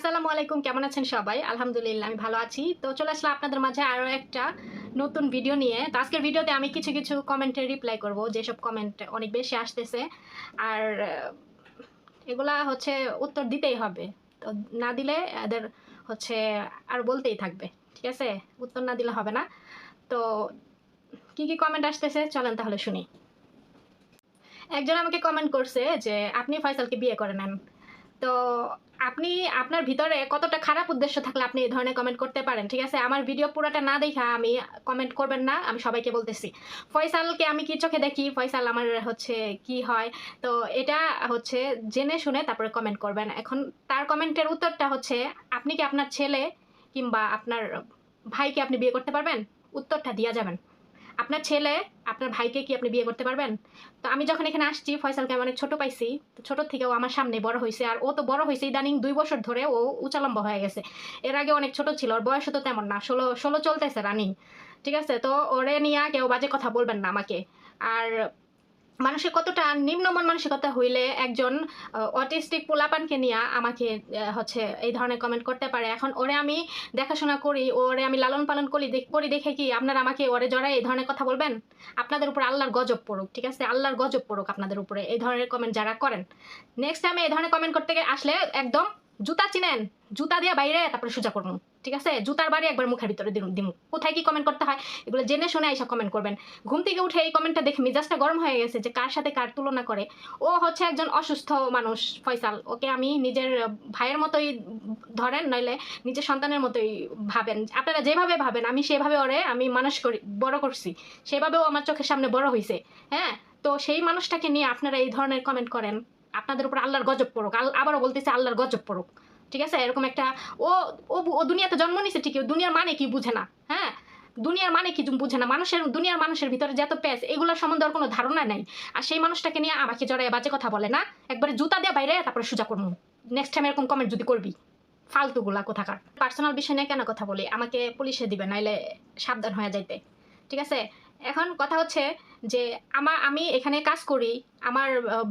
আসসালামু আলাইকুম, কেমন আছেন সবাই? আলহামদুলিল্লাহ, আমি ভালো আছি। তো চলে আসলাম আপনাদের মাঝে আরও একটা নতুন ভিডিও নিয়ে। তো আজকের ভিডিওতে আমি কিছু কিছু কমেন্টের রিপ্লাই করব, যেসব কমেন্ট অনেক বেশি আসতেছে। আর এগুলা হচ্ছে উত্তর দিতেই হবে। তো না দিলে এদের হচ্ছে আর বলতেই থাকবে, ঠিক আছে? উত্তর না দিলে হবে না। তো কি কি কমেন্ট আসতেছে? চলেন তাহলে শুনি। একজন আমাকে কমেন্ট করছে যে, আপনি ফয়সালকে বিয়ে করে নেন। তো আপনি আপনার ভিতরে কতটা খারাপ উদ্দেশ্য থাকলে আপনি এই ধরনের কমেন্ট করতে পারেন, ঠিক আছে? আমার ভিডিও পুরোটা না দেখা আমি কমেন্ট করবেন না, আমি সবাইকে বলতেছি। ফয়সালকে আমি কি চোখে দেখি? ফয়সাল আমার হচ্ছে কি হয়? তো এটা হচ্ছে জেনে শুনে তারপরে কমেন্ট করবেন। এখন তার কমেন্টের উত্তরটা হচ্ছে, আপনি কি আপনার ছেলে কিংবা আপনার ভাইকে আপনি বিয়ে করতে পারবেন? উত্তরটা দিয়া যাবেন। আপনার ছেলে, আপনার ভাইকে কি আপনি বিয়ে করতে পারবেন? তো আমি যখন এখানে আসছি ফয়সালকে আমি অনেক ছোটো পাইছি। তো ছোট থেকেও আমার সামনে বড় হয়েছে আর ও তো বড় হয়েছে ইদানিং দুই বছর ধরে ও উচালম্ব হয়ে গেছে। এর আগে অনেক ছোট ছিল, ওর বয়সও তো তেমন না। ষোলো ষোলো চলতেছে রানিং ঠিক আছে? তো ওরে নিয়ে কেউ বাজে কথা বলবেন না আমাকে। আর মানুষের কতটা নিম্নমন মানসিকতা হইলে একজন অটিস্টিক পোলাপানকে নিয়ে আমাকে হচ্ছে এই ধরনের কমেন্ট করতে পারে। এখন ওরে আমি দেখাশোনা করি, ওরে আমি লালন পালন করি করি দেখে কি আপনারা আমাকে ওরে জড়াই এই ধরনের কথা বলবেন? আপনাদের উপর আল্লাহর গজব পড়ুক, ঠিক আছে? আল্লাহর গজব পড়ুক আপনাদের উপরে এই ধরনের কমেন্ট যারা করেন। নেক্সট টাইমে এই ধরনের কমেন্ট করতে গিয়ে আসলে একদম জুতা চিনেন, জুতা দিয়ে বাইরে তারপরে সোজা করব। ঠিক আছে? জুতার বাড়ি একবার মুখের ভিতরে দিমু। কোথায় কি কমেন্ট করতে হয়? এগুলো জেনে শুনে এইসব কমেন্ট করবেন। ঘুম থেকে উঠে এই কমেন্টটা দেখে মেজাজটা গরম হয়ে গেছে যে কার সাথে কার তুলনা করে। ও হচ্ছে একজন অসুস্থ মানুষ, ফয়সাল। ওকে আমি নিজের ভাইয়ের মতোই ধরেন, নইলে নিজের সন্তানের মতোই ভাবেন। আপনারা যেভাবে ভাবেন, আমি সেভাবে ওরে, আমি মানুষ করি, বড় করছি। সেভাবেও আমার চোখের সামনে বড় হয়েছে হ্যাঁ? তো সেই মানুষটাকে নিয়ে আপনারা এই ধরনের কমেন্ট করেন। আপনাদের উপর আল্লাহর গজব পড়ুক। আল- আবারও বলতেছে, আল্লাহর গজব পড়ুক। ঠিক আছে? এরকম একটা, ও ও দুনিয়াতে জন্ম নিছে ঠিকই দুনিয়ার মানে কি বুঝে না হ্যাঁ? দুনিয়ার মানে কি বুঝে না? মানুষের, দুনিয়ার মানুষের ভিতরে যত প্যাচ, এগুলোর সম্বন্ধে ওর কোনো ধারণা নাই। আর সেই মানুষটাকে নিয়ে আমাকে জড়ায় বাজে কথা বলে না, একবারে জুতা দিয়ে বাইরে, তারপরে সোজা করব নেক্সট টাইম এরকম কমেন্ট যদি করবি। ফালতুগুলা কোথাকার। পার্সোনাল বিষয় নিয়ে কেন কথা বলি? আমাকে পুলিশে দিবে, নাইলে সাবধান হয়ে যাইতে। ঠিক আছে? এখন কথা হচ্ছে যে আমার আমি এখানে কাজ করি। আমার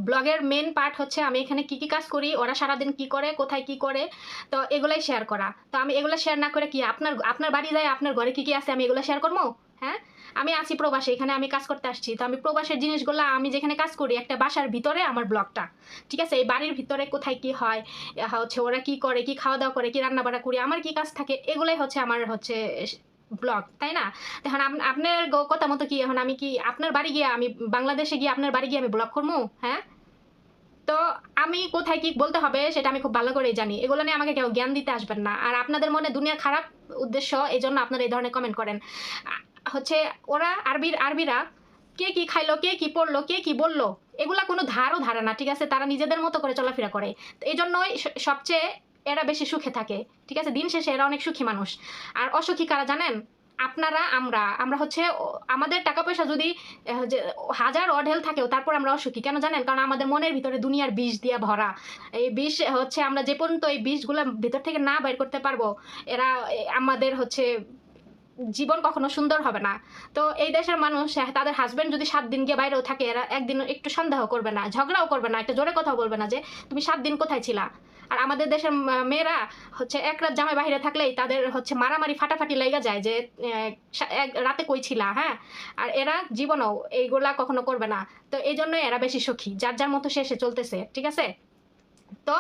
ব্লগের মেন পার্ট হচ্ছে আমি এখানে কি কি কাজ করি, ওরা সারাদিন কি করে, কোথায় কি করে, তো এগুলাই শেয়ার করা। তো আমি এগুলো শেয়ার না করে কি আপনার আপনার বাড়ি যায়, আপনার ঘরে কি কি আছে আমি এগুলো শেয়ার করব? হ্যাঁ? আমি আছি প্রবাসে, এখানে আমি কাজ করতে আসছি। তো আমি প্রবাসের জিনিসগুলো আমি যেখানে কাজ করি, একটা বাসার ভিতরে আমার ব্লগটা ঠিক আছে? এই বাড়ির ভিতরে কোথায় কি হয় হচ্ছে ওরা কি করে, কি খাওয়া দাওয়া করে, কি রান্না বান্না করি, আমার কি কাজ থাকে, এগুলাই হচ্ছে আমার হচ্ছে ব্লগ, তাই না? এখন আপনার কথা মতো কি, এখন আমি কি আপনার বাড়ি গিয়ে, আমি বাংলাদেশে গিয়ে আপনার বাড়ি গিয়ে আমি ব্লগ করব হ্যাঁ? তো আমি কোথায় কি বলতে হবে, সেটা আমি খুব ভালো করেই জানি। এগুলো নিয়ে আমাকে কেউ জ্ঞান দিতে আসবেন না। আর আপনাদের মনে দুনিয়া খারাপ উদ্দেশ্য, এই জন্য আপনারা এই ধরনের কমেন্ট করেন। হচ্ছে ওরা আরবির, আরবিরা কে কি খাইলো, কে কি পড়ল, কে কি বলল, এগুলা কোনো ধারও ধারে না, ঠিক আছে? তারা নিজেদের মতো করে চলাফেরা করে। এই জন্যই সবচেয়ে এরা বেশি সুখে থাকে, ঠিক আছে? দিন শেষে এরা অনেক সুখী মানুষ। আর অসুখী কারা জানেন? আপনারা, আমরা। আমরা হচ্ছে আমাদের টাকা পয়সা যদি হাজার অঢেল থাকেও, তারপর আমরা অসুখী। কেন জানেন? কারণ আমাদের মনের ভিতরে দুনিয়ার বিষ দিয়ে ভরা। এই বিষ হচ্ছে আমরা যে পর্যন্ত এই বিষগুলো ভিতর থেকে না বের করতে পারব, এরা আমাদের হচ্ছে জীবন কখনো সুন্দর হবে না। তো এই দেশের মানুষ তাদের হাজবেন্ড যদি সাত দিন গিয়ে বাইরেও থাকে, এরা একদিন একটু সন্দেহ করবে না, ঝগড়াও করবে না, একটা জোরে কথাও বলবে না যে, তুমি সাত দিন কোথায় ছিলা? আর আমাদের দেশের মেয়েরা হচ্ছে এক রাত জামাই বাহিরে থাকলেই তাদের হচ্ছে মারামারি, ফাটাফাটি লেগে যায় যে রাতে কই ছিলা হ্যাঁ? আর এরা জীবনেও এইগুলা কখনো করবে না। তো এই জন্যই এরা বেশি সুখী। যার যার মতো শেষে চলতেছে, ঠিক আছে? তো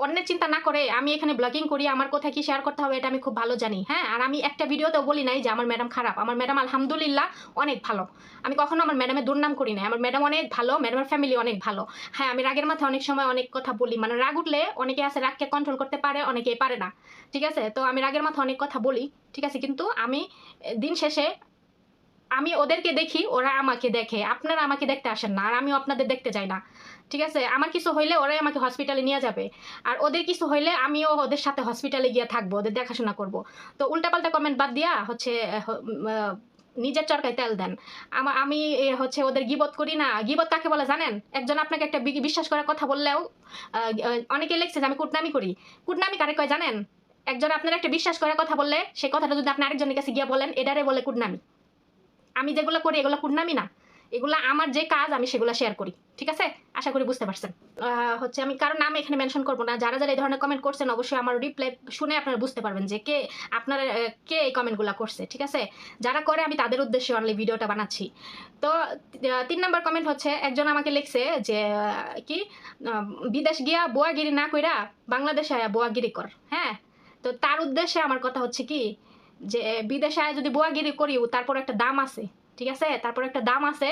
অন্যের চিন্তা না করে আমি এখানে ব্লগিং করি, আমার কোথায় কি শেয়ার করতে হবে এটা আমি খুব ভালো জানি। হ্যাঁ আর আমি একটা ভিডিওতেও বলি নাই যে আমার ম্যাডাম খারাপ। আমার ম্যাডাম আলহামদুলিল্লাহ অনেক ভালো। আমি কখনো আমার ম্যাডামের দুর্নাম করি না আমার ম্যাডাম অনেক ভালো ম্যাডামের ফ্যামিলি অনেক ভালো। হ্যাঁ আমি রাগের মাথায় অনেক সময় অনেক কথা বলি। মানে রাগ উঠলে অনেকে আছে রাগকে কন্ট্রোল করতে পারে অনেকেই পারে না। ঠিক আছে? তো আমি রাগের মাথায় অনেক কথা বলি। ঠিক আছে? কিন্তু আমি দিন শেষে আমি ওদেরকে দেখি, ওরা আমাকে দেখে। আপনারা আমাকে দেখতে আসেন না, আর আমিও আপনাদের দেখতে যাই না। ঠিক আছে? আমার কিছু হইলে ওরাই আমাকে হসপিটালে নিয়ে যাবে। আর ওদের কিছু হইলে আমিও ওদের সাথে হসপিটালে গিয়ে থাকব, ওদের দেখাশোনা করব। তো উল্টাপাল্টা কমেন্ট বাদ দিয়া হচ্ছে নিজের চরকায় তেল দেন। আমি হচ্ছে ওদের গিবত করি না। গিবত কাকে বলে জানেন? একজন আপনাকে একটা বিশ্বাস করার কথা বললেও অনেকে লিখছে যে আমি কুটনামি করি। কুটনামি কারে কয় জানেন? একজন আপনার একটা বিশ্বাস করার কথা বললে সেই কথাটা যদি আপনি আরেকজনের কাছে গিয়ে বলেন এটারে বলে কুটনামি। আমি যেগুলো করি, এগুলো কুটনামি না এগুলো আমার যে কাজ, আমি সেগুলো শেয়ার করি। ঠিক আছে? আশা করি বুঝতে পারছেন। হচ্ছে আমি কারও নাম এখানে মেনশন করব না। যারা যারা এই ধরনের কমেন্ট করছেন, অবশ্যই আমার রিপ্লাই শুনে আপনারা বুঝতে পারবেন যে কে আপনারা কে এই কমেন্টগুলো করছে। ঠিক আছে? যারা করে, আমি তাদের উদ্দেশ্যে অনলি ভিডিওটা বানাচ্ছি। তো তিন নম্বর কমেন্ট হচ্ছে, একজন আমাকে লিখছে যে কি? বিদেশ গিয়া বোয়াগিরি না কইরা বাংলাদেশে আয়া বোয়াগিরি কর। হ্যাঁ? তো তার উদ্দেশ্যে আমার কথা হচ্ছে কি যে বিদেশে যদি বোয়াগিরি করিও, তারপর একটা দাম আছে, ঠিক আছে? তারপর একটা দাম আছে,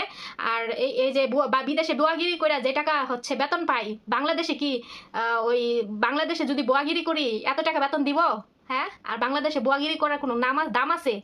আর এই এই যে বা, বিদেশে বোয়াগিরি করে যে টাকা হচ্ছে বেতন পাই, বাংলাদেশে কি ওই বাংলাদেশে যদি বোয়াগিরি করি, এত টাকা বেতন দিব? হ্যাঁ? আর বাংলাদেশে বোয়াগিরি করার কোনো নাম, দাম আছে?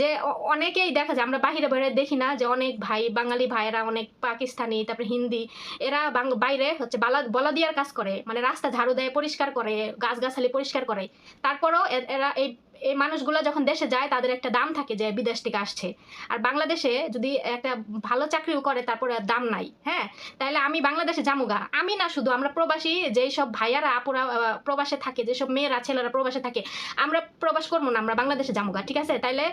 যে অনেকেই দেখা যায়, আমরা বাহিরে বাইরে দেখি না যে অনেক ভাই, বাঙালি ভাইয়েরা অনেক পাকিস্তানি, তারপরে হিন্দি, এরা বাইরে হচ্ছে বালা বলা দিয়ার কাজ করে মানে রাস্তা ঝাড়ু দেয়, পরিষ্কার করে, গাছগাছালি পরিষ্কার করে। তারপরও এরা এই এই মানুষগুলো যখন দেশে যায়, তাদের একটা দাম থাকে যে বিদেশ থেকে আসছে। আর বাংলাদেশে যদি একটা ভালো চাকরিও করে, তারপরে দাম নাই হ্যাঁ? তাহলে আমি বাংলাদেশে যামুগা। আমি না শুধু, আমরা প্রবাসী, যেই সব ভাইয়ারা, আপুরা প্রবাসে থাকে যেসব মেয়েরা, ছেলেরা প্রবাসে থাকে, আমরা প্রবাস করব না, আমরা বাংলাদেশে যামুগা, ঠিক আছে? তাইলে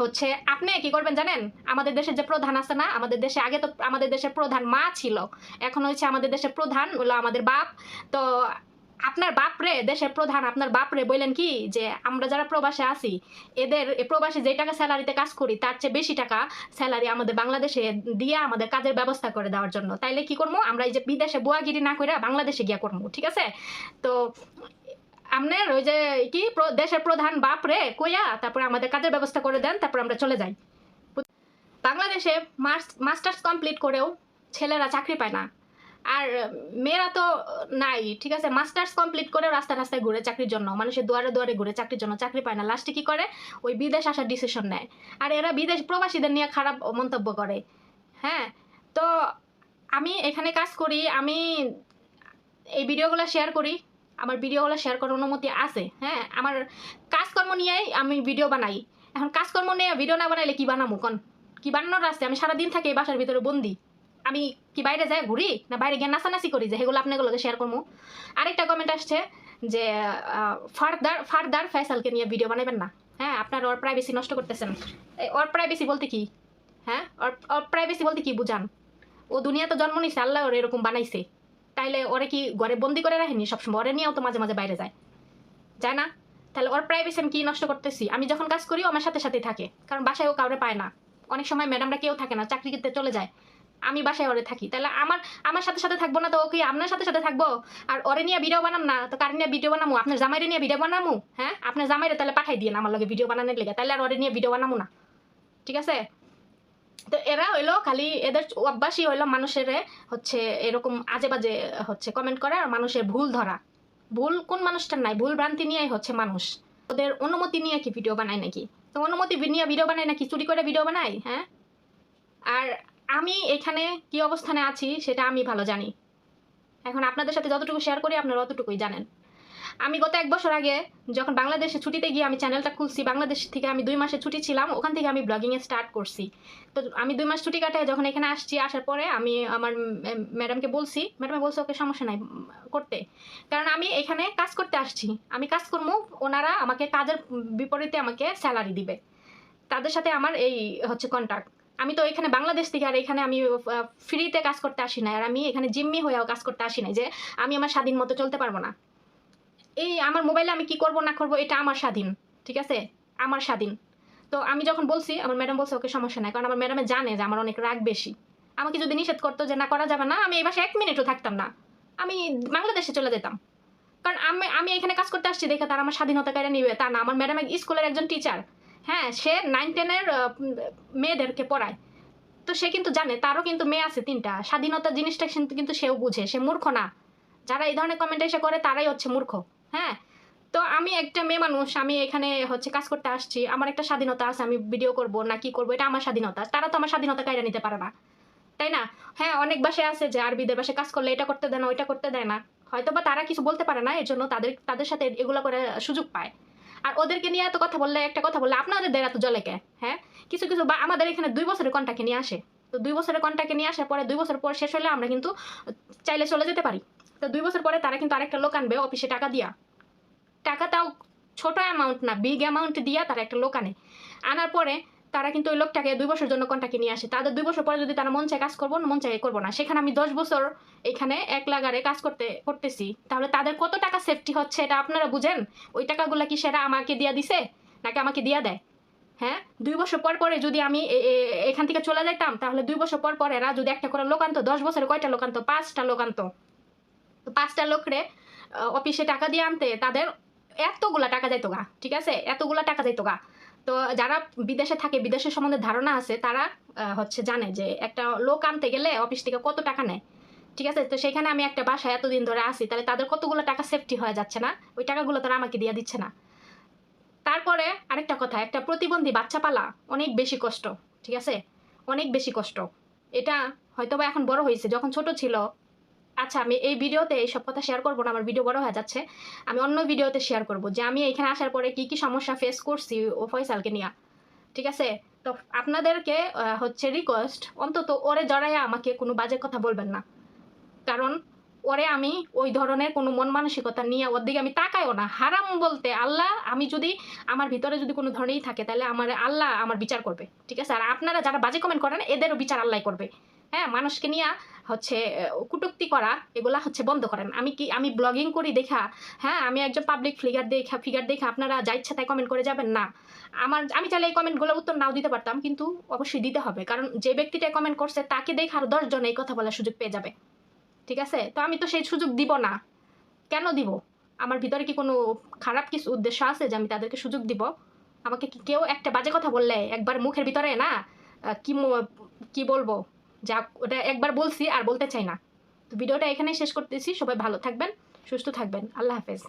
হচ্ছে, আপনি কি করবেন জানেন? আমাদের দেশের যে প্রধান আছে না, আমাদের দেশে আগে তো আমাদের দেশের প্রধান মা ছিল। এখন হচ্ছে আমাদের দেশের প্রধান হলো আমাদের বাপ। তো আপনার বাপরে, দেশের প্রধান আপনার বাপরে বললেন কি যে, আমরা যারা প্রবাসে আছি, এদের প্রবাসী যে টাকা স্যালারিতে কাজ করি, তার চেয়ে বেশি টাকা স্যালারি আমাদের বাংলাদেশে দিয়ে আমাদের কাজের ব্যবস্থা করে দেওয়ার জন্য। তাইলে কি করব আমরা এই যে বিদেশে বুয়াগিরি না করে বাংলাদেশে গিয়া করব ঠিক আছে? তো আপনার ওই যে কি দেশের প্রধান বাপ রে কইয়া তারপরে আমাদের কাজের ব্যবস্থা করে দেন, তারপর আমরা চলে যাই। বাংলাদেশে মাস্টার্স কমপ্লিট করেও ছেলেরা চাকরি পায় না। আর মেয়েরা তো নাই, ঠিক আছে? মাস্টার্স কমপ্লিট করে রাস্তা রাস্তায় ঘুরে চাকরির জন্য মানুষের দুয়ারে দুয়ারে ঘুরে চাকরির জন্য চাকরি পায় না। লাস্টে কি করে? ওই বিদেশ আসার ডিসিশন নেয়। আর এরা বিদেশ প্রবাসীদের নিয়ে খারাপ মন্তব্য করে। হ্যাঁ? তো আমি এখানে কাজ করি, আমি এই ভিডিওগুলো শেয়ার করি, আমার ভিডিওগুলো শেয়ার করার অনুমতি আছে হ্যাঁ? আমার কাজকর্ম নিয়েই আমি ভিডিও বানাই। এখন কাজকর্ম নিয়ে ভিডিও না বানাইলে কি বানাবো কন? কি বানানোর রাস্তায়? আমি সারাদিন থাকি এই বাসার ভিতরে বন্দি। আমি কি বাইরে যাই ঘুরি? না বাইরে গিয়ে নাচানাচি করি যে সেগুলো আপনাগুলোকে শেয়ার করব আরেকটা কমেন্ট আসছে যে ফারদার ফারদার ফয়সালকে নিয়ে ভিডিও বানাবেন না। হ্যাঁ আপনার ওর প্রাইভেসি নষ্ট করতেছেন। ওর প্রাইভেসি বলতে কি? হ্যাঁ ওর ওর প্রাইভেসি বলতে কি বুঝান? ও দুনিয়াতে জন্ম নিছে, আল্লাহ ওর এরকম বানাইছে। তাইলে ওরে কি ঘরে বন্দি করে রাখেনি? সবসময় ওরে নিয়েও তো মাঝে মাঝে বাইরে যায়। যায় না? তাহলে ওর প্রাইভেসি আমি কি নষ্ট করতেছি? আমি যখন কাজ করি আমার সাথে সাথে থাকে। কারণ বাসায় ও কাউরে পায় না। অনেক সময় ম্যাডামরা কেউ থাকে না চাকরি করতে চলে যায়। আমি বাসায় ওরে থাকি। তাহলে আমার আমার সাথে সাথে থাকব না তো ও কি আপনার সাথে সাথে থাকব? আর ওরে নিয়ে ভিডিও বানাম না, তো কার নিয়ে ভিডিও বানামো? আপনার জামাইরে নিয়ে ভিডিও বানামু? হ্যাঁ? আপনার জামাইরে তাহলে পাঠাই দিয়ে আমার লগে ভিডিও বানানোর লেগে। তাহলে আর ওরে নিয়ে ভিডিও বানামো না। ঠিক আছে? তো এরা হইল খালি এদের অভ্যাসই হইল মানুষের হচ্ছে এরকম আজে বাজে হচ্ছে কমেন্ট করা আর মানুষের ভুল ধরা। ভুল কোন মানুষটার নাই? ভুল ভ্রান্তি নিয়েই হচ্ছে মানুষ। ওদের অনুমতি নিয়ে কি ভিডিও বানায় নাকি? তো অনুমতি নিয়ে ভিডিও বানায় নাকি? চুরি করে ভিডিও বানায়? হ্যাঁ? আর আমি এখানে কি অবস্থানে আছি সেটা আমি ভালো জানি। এখন আপনাদের সাথে যতটুকু শেয়ার করি, আপনারা অতটুকুই জানেন। আমি গত এক বছর আগে যখন বাংলাদেশে ছুটিতে গিয়ে আমি চ্যানেলটা খুলছি, বাংলাদেশ থেকে আমি দুই মাসে ছুটি ছিলাম, ওখান থেকে আমি ব্লগিংয়ে স্টার্ট করছি। তো আমি দুই মাস ছুটি কাটায় যখন এখানে আসছি, আসার পরে আমি আমার ম্যাডামকে বলছি ম্যাডামে বলছে ওকে সমস্যা নাই করতে। কারণ আমি এখানে কাজ করতে আসছি। আমি কাজ করব, ওনারা আমাকে কাজের বিপরীতে আমাকে স্যালারি দিবে। তাদের সাথে আমার এই হচ্ছে কন্ট্যাক্ট আমি তো এখানে বাংলাদেশ থেকে আর এখানে আমি ফ্রিতে কাজ করতে আসি না আর আমি এখানে জিম্মি হয়েও কাজ করতে আসি না যে আমি আমার স্বাধীন মতো চলতে পারব না। এই আমার মোবাইলে আমি কি করব না করব, এটা আমার স্বাধীন, ঠিক আছে? আমার স্বাধীন। তো আমি যখন বলছি, আমার ম্যাডাম বলছে, ওকে, সমস্যা নাই। কারণ আমার ম্যাডামে জানে যে আমার অনেক রাগ বেশি। আমাকে যদি নিষেধ করতো যে না, করা যাবে না, আমি এই বাসায় এক মিনিটও থাকতাম না। আমি বাংলাদেশে চলে যেতাম। কারণ আমি আমি এখানে কাজ করতে আসছি দেখে তারা আমার স্বাধীনতা কেড়ে নিবে। তা না, আমার ম্যাডাম স্কুলের একজন টিচার হ্যাঁ সে নাইন টেনের মেয়েদেরকে পড়ায়। তো সে কিন্তু জানে, তারও কিন্তু মেয়ে আছে তিনটা। স্বাধীনতা জিনিসটা কিন্তু সেও বুঝে, সে মূর্খ না। যারা এই ধরনের কমেন্ট এসে করে, তারাই হচ্ছে মূর্খ হ্যাঁ? তো আমি একটা মেয়ে মানুষ, আমি এখানে হচ্ছে কাজ করতে আসছি, আমার একটা স্বাধীনতা আছে, আমি ভিডিও করব না কি করব, এটা আমার স্বাধীনতা। তারা তো আমার স্বাধীনতা কাইরা নিতে পারে না, তাই না? হ্যাঁ অনেক বাসায় আছে যে আরবিদের বাসায় কাজ করলে এটা করতে দেয় না, ওইটা করতে দেয় না। হয়তো বা তারা কিছু বলতে পারে না, এর জন্য তাদের তাদের সাথে এগুলো করে সুযোগ পায়। আর ওদেরকে নিয়ে এত কথা বললে, একটা কথা বললে আপনাদের দেয় এত জলে কে? হ্যাঁ? কিছু কিছু বা আমাদের এখানে দুই বছরের কন্টাকে নিয়ে আসে। তো দুই বছরের কন্টাকে নিয়ে আসার পরে, দুই বছর পর শেষ হলে আমরা কিন্তু চাইলে চলে যেতে পারি। তো দুই বছর পরে তারা কিন্তু আরেকটা লোক আনবে অফিসে টাকা দিয়া। টাকা তাও ছোট অ্যামাউন্ট না বিগ অ্যামাউন্ট দিয়া তারা একটা লোক আনে। আনার পরে তারা কিন্তু ওই লোকটাকে দুই বছরের জন্য কন্ট্যাক্টে নিয়ে আসে। তাদের দুই বছর পরে যদি তারা মন চায় কাজ করব, মন চায় করব না। সেখানে আমি দশ বছর এখানে এক লাগারে কাজ করতে, করতেছি। তাহলে তাদের কত টাকা সেফটি হচ্ছে এটা আপনারা বুঝেন? ওই টাকাগুলো কি সেটা আমাকে দিয়া দিছে, নাকি আমাকে দিয়া দেয়? হ্যাঁ? দুই বছর পর পরে যদি আমি এখান থেকে চলে যাইতাম, তাহলে দুই বছর পর পরে এরা যদি একটা করে লোক আনতো দশ বছরে কয়টা লোক আনতো পাঁচটা লোক আনতো তো পাঁচটা লোকরে অফিসে টাকা দিয়ে আনতে তাদের এতগুলা টাকা যাইতো গা, ঠিক আছে? এতগুলা টাকা যাইতো গা। তো যারা বিদেশে থাকে, বিদেশের সম্বন্ধে ধারণা আছে, তারা হচ্ছে জানে যে একটা লোক আনতে গেলে অফিস থেকে কত টাকা নেয়, ঠিক আছে? তো সেখানে আমি একটা বাসায় এতদিন ধরে আসি তাহলে তাদের কতগুলো টাকা সেফটি হয়ে যাচ্ছে না? ওই টাকাগুলো তারা আমাকে দিয়ে দিচ্ছে না। তারপরে আরেকটা কথা, একটা প্রতিবন্ধী বাচ্চা পালা অনেক বেশি কষ্ট, ঠিক আছে? অনেক বেশি কষ্ট। এটা হয়তো বা এখন বড় হয়েছে, যখন ছোট ছিল আচ্ছা আমি এই ভিডিওতে এইসব কথা শেয়ার করব না, আমার ভিডিও বড় হয়ে যাচ্ছে। আমি অন্য ভিডিওতে শেয়ার করব যে আমি এখানে আসার পরে কি কি সমস্যা ফেস করছি ও ফয়সালকে নিয়ে। ঠিক আছে? তো আপনাদেরকে হচ্ছে রিকোয়েস্ট অন্তত ওরে জড়াইয়া আমাকে কোনো বাজে কথা বলবেন না। কারণ ওরে আমি ওই ধরনের কোনো মন মানসিকতা নিয়ে ওর দিকে আমি তাকাইও না। হারাম বলতে আল্লাহ, আমি যদি আমার ভিতরে যদি কোনো ধরনেরই থাকে, তাহলে আমার আল্লাহ আমার বিচার করবে। ঠিক আছে? আর আপনারা যারা বাজে কমেন্ট করেন, এদেরও বিচার আল্লাহ করবে। হ্যাঁ মানুষকে নিয়ে হচ্ছে কুটুক্তি করা, এগুলা হচ্ছে বন্ধ করেন। আমি কি, আমি ব্লগিং করি দেখা হ্যাঁ আমি একজন পাবলিক ফিগার দেখা ফিগার দেখা, আপনারা যা ইচ্ছা তাই কমেন্ট করে যাবেন, না। আমার, আমি চাইলে এই কমেন্টগুলোর উত্তর নাও দিতে পারতাম, কিন্তু অবশ্যই দিতে হবে। কারণ যে ব্যক্তিটা কমেন্ট করছে, তাকে দেখে আরও দশজন এই কথা বলার সুযোগ পেয়ে যাবে। ঠিক আছে? তো আমি তো সেই সুযোগ দিব না। কেন দিব? আমার ভিতরে কি কোনো খারাপ কিছু উদ্দেশ্য আছে যে আমি তাদেরকে সুযোগ দিব? আমাকে কেউ একটা বাজে কথা বললে একবার মুখের ভিতরে, না? কি কি বলব? যা ওটা একবার বলছি আর বলতে চাই না। তো ভিডিওটা এখানেই শেষ করতেছি। সবাই ভালো থাকবেন, সুস্থ থাকবেন। আল্লাহ হাফেজ।